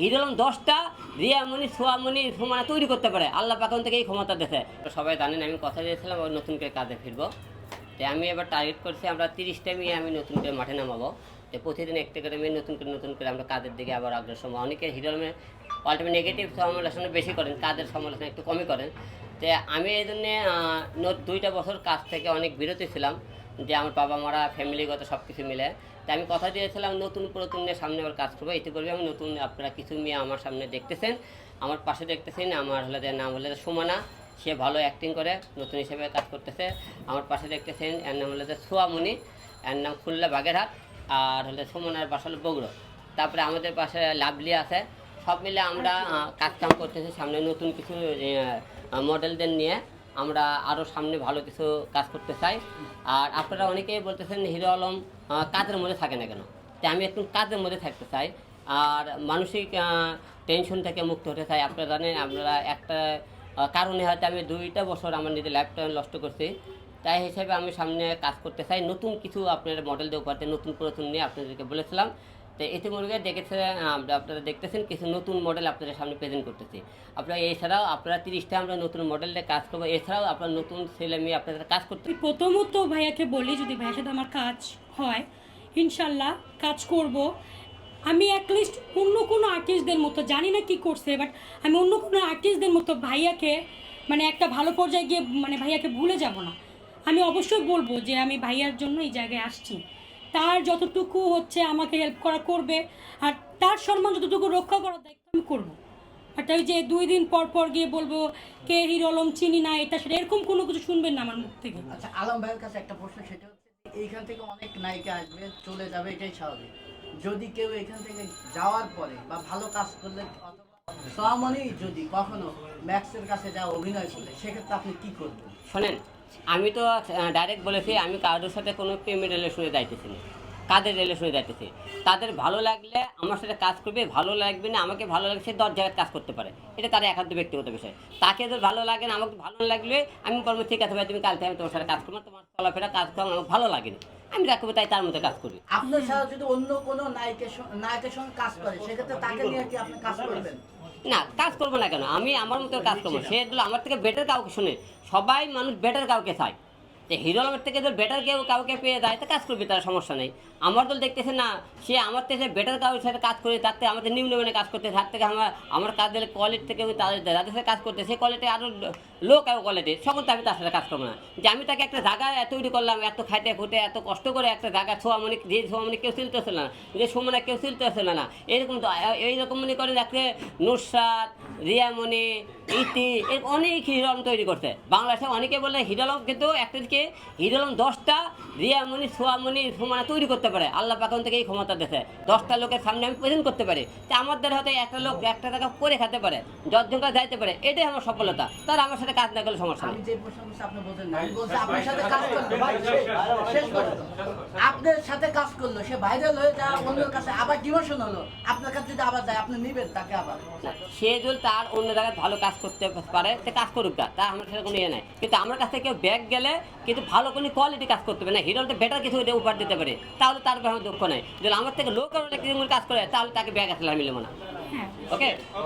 হিরোলম দশটা, রিয়ামণি, সোয়ামণি, সমানা তৈরি করতে পারে। আল্লাহ পাক থেকে এই ক্ষমতা দেশে সবাই জানেন, আমি কথা দিয়েছিলাম ওই নতুন করে কাজে ফিরবো। তো আমি এবার টার্গেট করছি, আমরা তিরিশটা মেয়ে আমি নতুন করে মাঠে নামাবো। তো প্রতিদিন একটা করে মেয়ে নতুন করে নতুন করে আমরা কাজের দিকে আবার অগ্রসর অনেকে হিরোলমে অল্টিমেট নেগেটিভ সমালোচনা বেশি করেন, কাজের সমালোচনা একটু কমই করেন। তো আমি এই জন্যে দুইটা বছর কাজ থেকে অনেক বিরতি ছিলাম যে আমার বাবা মারা, ফ্যামিলিগত সব কিছু মিলে। তো আমি কথা দিয়েছিলাম নতুন পুরাতন নিয়ে সামনে আবার কাজ করব, এতে করবে আমি নতুন আপনারা কিছু মেয়ে আমার সামনে দেখতেছেন। আমার পাশে দেখতেছেন, আমার হলে নাম হলে সুমনা, সে ভালো অ্যাক্টিং করে, নতুন হিসেবে কাজ করতেছে। আমার পাশে দেখতেছেন, এর নাম হলে সোয়ামণি, এর নাম খুলনা বাগেরহাট, আর হলে সুমনার বাসা হলো বগুড়ো। তারপরে আমাদের পাশে লাভলি আছে সব মিলে আমরা আহ, কাজ কাম করতেছি সামনে নতুন কিছু মডেলদের নিয়ে। আমরা আরও সামনে ভালো কিছু কাজ করতে চাই। আর আপনারা অনেকেই বলতেছেন হিরো আলম কাজের মধ্যে থাকে না কেন? তাই আমি একটু কাজের মধ্যে থাকতে চাই। আর মানসিক টেনশন থেকে মুক্ত হতে চাই। আপনারা জানেন আপনারা একটা কারণে হয়তো আমি দুইটা বছর আমার নিজের লাইফটা নষ্ট করছি। তাই হিসেবে আমি সামনে কাজ করতে চাই। নতুন কিছু আপনার মডেল দিয়ে নতুন পুরাতন নিয়ে আপনাদেরকে বলেছিলাম। তো ইতিমধ্যে দেখেছে আমরা- আপনারা দেখতেছেন কিছু নতুন মডেল আপনাদের সামনে প্রেজেন্ট করতেছি। আপনারা এছাড়াও আপনারা তিরিশটা আমরা নতুন মডেল কাজ করব। এছাড়াও আপনার নতুন ছেলে মেয়ে আপনাদের কাজ করতে প্রথমত ভাইয়াকে বলি, যদি ভাইয়ের সাথে আমার কাজ হয়, ইনশাল্লাহ কাজ করব। আমি অ্যাটলিস্ট অন্য কোনো আর্টিস্টদের মতো, জানি না কি করছে বাট আমি অন্য কোনো আর্টিস্টদের মতো ভাইয়াকে মানে একটা ভালো পর্যায়ে গিয়ে মানে ভাইয়াকে ভুলে যাব না। আমি অবশ্যই বলব যে আমি ভাইয়ার জন্য এই জায়গায় আসছি। তার যতটুকু হচ্ছে আমাকে হেল্প করা করবে আর তার সম্মান যতটুকু রক্ষা করার দায়িত্ব আমি করব। আর তাই যে দুই দিন পর পর গিয়ে বলব কে হিরো আলম চিনি না এটা সেটা এরকম কোনো কিছু শুনবেন না আমার মুখ থেকে। আচ্ছা আলম ভাইয়ের কাছে একটা প্রশ্ন সেটা হচ্ছে এইখান থেকে অনেক নায়িকা আসবে চলে যাবে এটাই স্বাভাবিক। যদি কেউ এখান থেকে যাওয়ার পরে বা ভালো কাজ করলে অথবা সোয়ামনি যদি কখনো ম্যাক্সের কাছে যা অভিনয় করলে সেক্ষেত্রে আপনি কি করবেন? শোনেন আমি তো ডাইরেক্ট বলেছি, আমি কারোর সাথে কোনো প্রেমের রিলেশনে যাইতেছি না। কাদের রিলেশনে যাইতেছি? তাদের ভালো লাগলে আমার সাথে কাজ করবে, ভালো লাগবে না, আমাকে ভালো লাগছে দশ জায়গায় কাজ করতে পারে। এটা তার একান্ত ব্যক্তিগত বিষয়। তাকে যদি ভালো লাগে না, আমাকে ভালো না লাগলে আমি বলব, ঠিক আছে ভাই, তুমি কালকে আমি তোমার সাথে কাজ করব তোমার চলাফেরা, কাজ করো আমার ভালো লাগেনি। আমি রাখব তাই তার মধ্যে কাজ করি। আপনার সাথে যদি অন্য কোনো নায়কের নায়কের সঙ্গে কাজ করে সেক্ষেত্রে তাকে নিয়ে কি আপনি কাজ করবেন? না কাজ করব না কেন? আমি আমার মতো কাজ করব। সে আমার থেকে বেটার কাউকে শুনে। সবাই মানুষ বেটার কাউকে চায়। তো হিরো আলমের থেকে ধর বেটার কেউ কাউকে পেয়ে যায়, তো কাজ করবে, তার সমস্যা নেই। আমার দল দেখতেছে না, সে আমার থেকে বেটার কারোর সাথে কাজ করে, তার থেকে আমাদের নিম্নমানে কাজ করতে, তার থেকে আমার আমার কাজের কোয়ালিটি থেকে তাদের, যাদের সাথে কাজ করতে, সেই কোয়ালিটি আরও লো কাউ কোয়ালিটি সকল তো আমি তার সাথে কাজ করব না। যে আমি তাকে একটা জায়গা তৈরি করলাম, এত খাইতে ফুটে এত কষ্ট করে একটা জায়গা ছোঁয়া মানে যে ছোঁয়া মানে কেউ চিনতে আসলে না, যে সময় কেউ চিনতে আসলে না এরকম তো এইরকম মনে করেন একটা নুসরাত, রিয়ামণি, ইতি, এর অনেক হিরোলম তৈরি করছে বাংলাদেশে অনেকে বলে হিরোলম কিন্তু একটা দিকে হিরোলম দশটা রিয়ামণি সোয়ামণি সমানা তৈরি করতে পারে। আল্লাহ পাখন থেকে এই ক্ষমতা দেশে দশটা লোকের সামনে আমি প্রেজেন্ট করতে পারি। তা আমাদের হয়তো একটা লোক একটা টাকা করে খেতে পারে দশজনকে যাইতে পারে এটাই আমার সফলতা। তার আমার সাথে কাজ না করলে সমস্যা নেই। আপনার সাথে কাজ করল সে ভাইরাল হয়ে যা অন্যের কাছে আবার ডিমোশন হলো। আপনার কাছে যদি আবার যায় আপনি নিবেন তাকে আবার। সে যদি তার অন্য জায়গায় ভালো কাজ করতে পারে সে কাজ করুক তা আমার সাথে কোনো ইয়ে নাই। কিন্তু আমার কাছ থেকে ব্যাগ গেলে কিন্তু ভালো কোনো কোয়ালিটি কাজ করতে হবে না। হিরো তো বেটার কিছু উপহার দিতে পারে। তাহলে তার কোনো আমার দুঃখ নাই। যদি আমার থেকে লো কারণে কিছু কাজ করে তাহলে তাকে ব্যাগ আসলে আমি নেব না। হ্যাঁ। ওকে